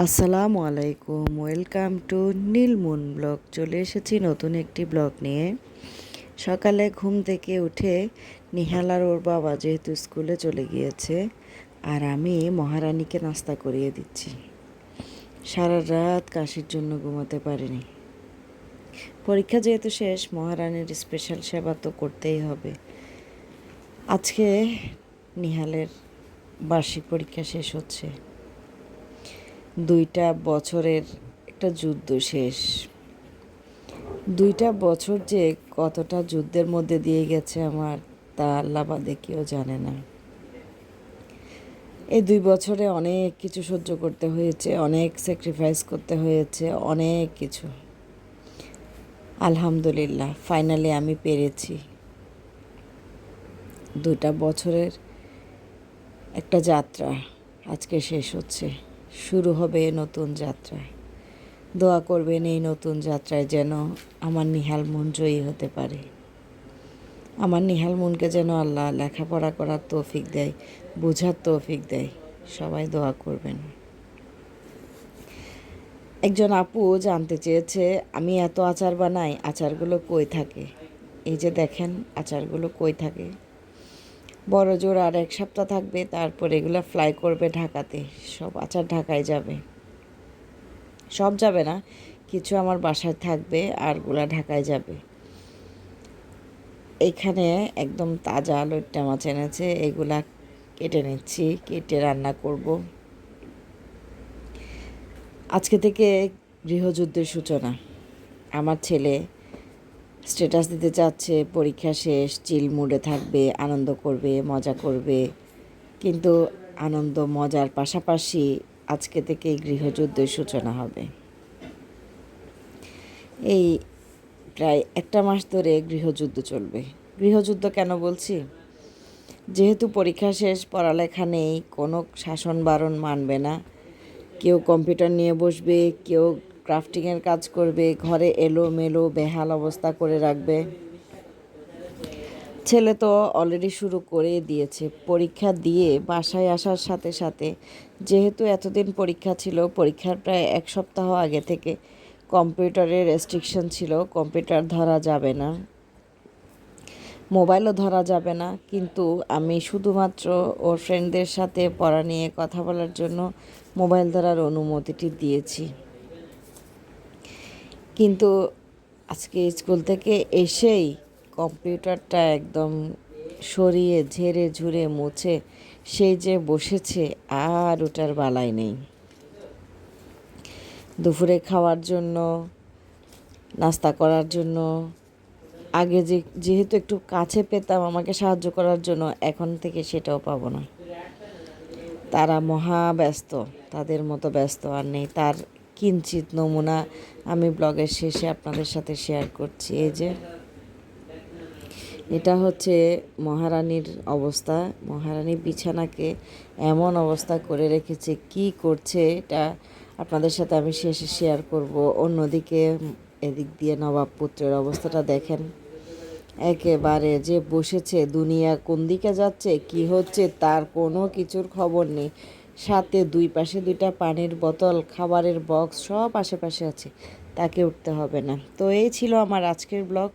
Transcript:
আসসালামু আলাইকুম, welcome to নীলমুন blog. চলে এসেছি নতুন একটি ব্লগ নিয়ে। সকালে ঘুম থেকে উঠে নিহাল আর ওর বাবা যেহেতু স্কুলে চলে গিয়েছে, আর আমি মহারানীকে নাস্তা করিয়ে দিচ্ছি। সারা রাত কাশির জন্য ঘুমাতে পারিনি। পরীক্ষা যেহেতু শেষ, মহারানীর স্পেশাল সেবা তো করতেই হবে। আজকে নিহালের বার্ষিক পরীক্ষা শেষ হচ্ছে। দুইটা বছরের একটা যুদ্ধ শেষ। দুইটা বছর যে কতটা যুদ্ধের মধ্যে দিয়ে গেছে আমার, তা আল্লাহ বাদে কেউ জানে না। এই দুই বছরে অনেক কিছু সহ্য করতে হয়েছে, অনেক স্যাক্রিফাইস করতে হয়েছে, অনেক কিছু। আলহামদুলিল্লাহ ফাইনালি আমি পেরেছি। দুটা বছরের একটা যাত্রা আজকে শেষ হচ্ছে। শুরু হবে নতুন যাত্রায়। দোয়া করবেন এই নতুন যাত্রায় যেন আমার নিহাল মন জয়ী হতে পারে। আমার নিহাল মনকে যেন আল্লাহ লেখাপড়া করার তৌফিক দেয়, বোঝার তৌফিক দেয়। সবাই দোয়া করবেন। একজন আপু জানতে চেয়েছে, আমি এত আচার বানাই, আচারগুলো কই থাকে? এই যে দেখেন, আচারগুলো কই থাকে? বড় জোর আর এক সপ্তাহ থাকবে, তারপর এগুলো ফ্লাই করবে ঢাকাতে। সব আচার ঢাকায় যাবে। সব যাবে না, কিছু আমার বাসায় থাকবে আরগুলা ঢাকায় যাবে। এখানে একদম তাজা আলুরটা মাছ এনেছে, এগুলা কেটে নিচ্ছি, কেটে রান্না করব। আজকে থেকে গৃহযুদ্ধের সূচনা। আমার ছেলে স্ট্যাটাস দিতে চাচ্ছে, পরীক্ষা শেষ চিল মুডে থাকবে, আনন্দ করবে, মজা করবে। কিন্তু আনন্দ, মজার পাশাপাশি আজকে থেকে গৃহযুদ্ধের সূচনা হবে। এই প্রায় একটা মাস ধরে গৃহযুদ্ধ চলবে। গৃহযুদ্ধ কেন বলছি? যেহেতু পরীক্ষা শেষ, পড়ালেখা নেই, কোনো শাসন বারণ মানবে না। কেউ কম্পিউটার নিয়ে বসবে, কেউ ক্রাফটিংয়ের কাজ করবে, ঘরে এলো মেলো বেহাল অবস্থা করে রাখবে। ছেলে তো অলরেডি শুরু করে দিয়েছে, পরীক্ষা দিয়ে বাসায় আসার সাথে সাথে। যেহেতু এতদিন পরীক্ষা ছিল, পরীক্ষার প্রায় এক সপ্তাহ আগে থেকে কম্পিউটারের রেস্ট্রিকশন ছিল, কম্পিউটার ধরা যাবে না। মোবাইলও ধরা যাবে না, কিন্তু আমি শুধুমাত্র ওর ফ্রেন্ডদের সাথে পড়া নিয়ে কথা বলার জন্য মোবাইল ধরার অনুমতিটি দিয়েছি। কিন্তু আজকে স্কুল থেকে এসেই কম্পিউটারটা একদম সরিয়ে ঝেড়ে ঝুড়ে মুছে সেই যে বসেছে, আর ওটার বালাই নেই। দুপুরে খাওয়ার জন্য, নাস্তা করার জন্য, আগে যে, যেহেতু একটু কাছে পেতাম আমাকে সাহায্য করার জন্য, এখন থেকে সেটাও পাবো না। তারা মহা ব্যস্ত, তাদের মতো ব্যস্ত আর নেই। তার কিঞ্চিত নমুনা আমি ব্লগের শেষে আপনাদের সাথে শেয়ার করছি। এই যে, এটা হচ্ছে মহারানীর অবস্থা। মহারানী বিছানাকে এমন অবস্থা করে রেখেছে, কি করছে এটা আপনাদের সাথে আমি শেষে শেয়ার করব। অন্যদিকে এদিক দিয়ে নবাব পুত্রের অবস্থাটা দেখেন। একেবারে যে বসেছে, দুনিয়া কোন দিকে যাচ্ছে, কি হচ্ছে, তার কোনো কিছুর খবর নেই। সাথে দুই পাশে দুইটা পানির বোতল, খাবারের বক্স সব আশেপাশে আছে। তাকে উঠতে হবে না। তো এই ছিল আমার আজকের ব্লগ।